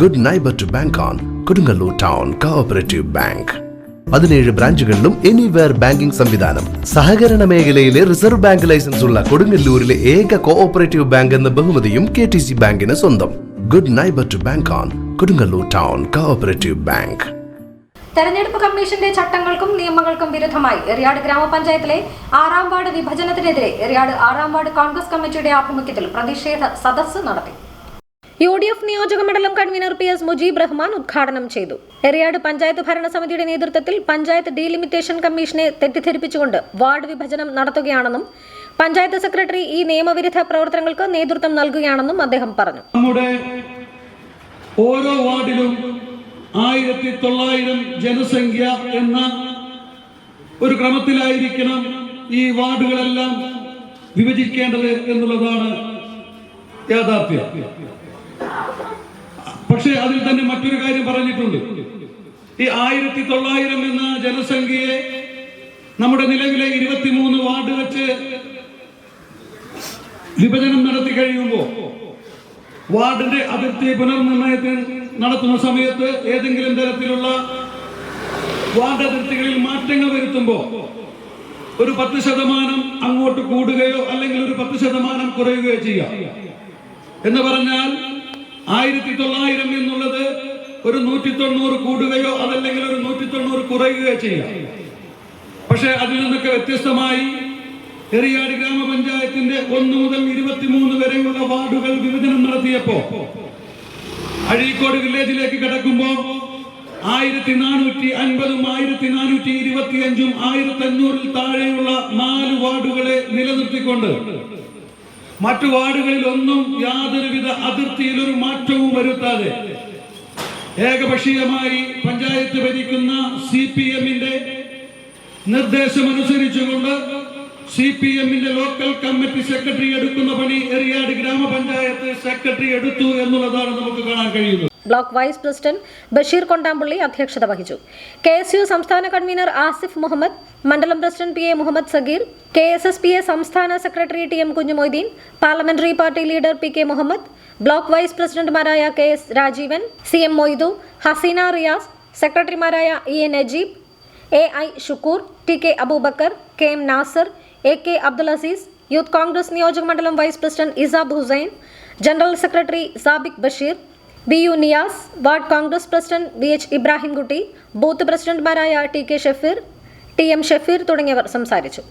Good neighbour to bank on Kodungallur town cooperative bank പതിനേഴ് ബ്രാഞ്ചുകളിലും anywhere banking സംവിധാനം. സഹകരണ മേഖലയിലെ റിസർവ് ബാങ്ക് ലൈസൻസ് ഉള്ള കൊടുങ്ങല്ലൂരിലെ ഏക കോഓപ്പറേറ്റീവ് ബാങ്ക് എന്ന ബഹുമതിയും കെ ടി സി ബാങ്കിന് സ്വന്തം. Good neighbour to bank on Kodungallur town cooperative bank തെരഞ്ഞെടുപ്പ് കമ്മീഷന്റെ ചട്ടങ്ങൾക്കും നിയമങ്ങൾക്കും വിരുദ്ധമായി എറിയാട് ഗ്രാമപഞ്ചായത്തിലെ ആറാം വാർഡ് വിഭജനത്തിനെതിരെ എറിയാട് ആറാം വാർഡ് കോൺഗ്രസ് കമ്മിറ്റിയുടെ ആഭിമുഖ്യത്തിൽ പ്രതിഷേധ സദസ്സ് നടത്തി. യു ഡി എഫ് നിയോജക മണ്ഡലം convener P S Mujeeb Rahman ഉദ്ഘാടനം ചെയ്തു. എറിയാട് പഞ്ചായത്ത് ഭരണസമിതിയുടെ നേതൃത്വത്തിൽ പഞ്ചായത്ത് ഡീലിമിറ്റേഷൻ കമ്മീഷനെ തെറ്റിദ്ധരിപ്പിച്ചുകൊണ്ട് വാർഡ് വിഭജനം നടത്തുകയാണെന്നും പഞ്ചായത്ത് സെക്രട്ടറി ഈ നിയമവിരുദ്ധ പ്രവർത്തനങ്ങൾക്ക് നേതൃത്വം നൽകുകയാണെന്നും അദ്ദേഹം പറഞ്ഞു. നമ്മുടെ ഓരോ വാർഡിലും ആയിരത്തി തൊള്ളായിരം ജനസംഖ്യ എന്ന ഒരു ക്രമത്തിലായിരിക്കണം ഈ വാർഡുകളെല്ലാം വിഭജിക്കേണ്ടത് എന്നുള്ളതാണ് യാഥാർത്ഥ്യം. പക്ഷേ അതിൽ തന്നെ മറ്റൊരു കാര്യം പറഞ്ഞിട്ടുണ്ട്. ഈ ആയിരത്തി തൊള്ളായിരം എന്ന ജനസംഖ്യയെ നമ്മുടെ നിലവിലെ ഇരുപത്തിമൂന്ന് വാർഡ് വെച്ച് വിഭജനം നടത്തി കഴിയുമ്പോൾ വാർഡിന്റെ അതിർത്തി പുനർനിർണയത്തിന് നടത്തുന്ന സമയത്ത് ഏതെങ്കിലും തരത്തിലുള്ള വാർഡ് അതിർത്തികളിൽ മാറ്റങ്ങൾ വരുത്തുമ്പോൾ ഒരു പത്ത് ശതമാനം അങ്ങോട്ട് കൂടുകയോ അല്ലെങ്കിൽ ഒരു പത്ത് ശതമാനം കുറയുകയോ ചെയ്യാം. എന്ന് പറഞ്ഞാൽ ആയിരത്തി തൊള്ളായിരം എന്നുള്ളത് ഒരു നൂറ്റി തൊണ്ണൂറ് കൂടുകയോ അതല്ലെങ്കിൽ ഒരു നൂറ്റി തൊണ്ണൂറ് കുറയുകയോ ചെയ്യാം. പക്ഷെ അതിൽ നിന്നൊക്കെ വ്യത്യസ്തമായി എറിയാട് ഗ്രാമപഞ്ചായത്തിന്റെ ഒന്ന് മുതൽ ഇരുപത്തിമൂന്ന് വരെയുള്ള വാർഡുകൾ വിഭജനം നടത്തിയപ്പോ അഴീക്കോട് വില്ലേജിലേക്ക് കിടക്കുമ്പോൾ ആയിരത്തി നാനൂറ്റി അൻപതും ആയിരത്തി നാനൂറ്റി ഇരുപത്തി അഞ്ചും ആയിരത്തി അഞ്ഞൂറിൽ താഴെയുള്ള നാല് വാർഡുകളെ നിലനിർത്തിക്കൊണ്ട് മറ്റു വാർഡുകളിൽ ഒന്നും യാതൊരുവിധ അതിർത്തിയിൽ ഒരു മാറ്റവും വരുത്താതെ ഏകപക്ഷീയമായി പഞ്ചായത്ത് ഭരിക്കുന്ന സി പി എമ്മിന്റെ നിർദ്ദേശമനുസരിച്ചുകൊണ്ട് സി പി എമ്മിന്റെ ലോക്കൽ കമ്മിറ്റി സെക്രട്ടറി എടുക്കുന്ന പണി എറിയാട് ഗ്രാമപഞ്ചായത്ത് സെക്രട്ടറി എടുത്തു എന്നുള്ളതാണ് നമുക്ക് കാണാൻ കഴിയുന്നത്. Block vice president Basheer Kondampally അധ്യക്ഷത വഹിച്ചു. കെ എസ് യു സംസ്ഥാന കൺവീനർ ആസിഫ് മുഹമ്മദ് മണ്ഡലം president P A Muhammad Sageer K S S P A സംസ്ഥാന secretary T M Kunhumoideen parliamentary party leader P K Muhammad block vice പ്രസിഡന്റുമാരായ K S Rajeevan C M Moidu Haseena Riyas സെക്രട്ടറിമാരായ E A Najeeb A I Shukoor T K Abubacker K M Nasar A K Abdul Azeez youth congress നിയോജക മണ്ഡലം vice president Isab Hussain general secretary Sabik Basheer B U Niyas ward congress president V H Ibrahimkutty booth പ്രസിഡന്റുമാരായ T K Shafeer T M Shafeer തുടങ്ങിയവർ സംസാരിച്ചു.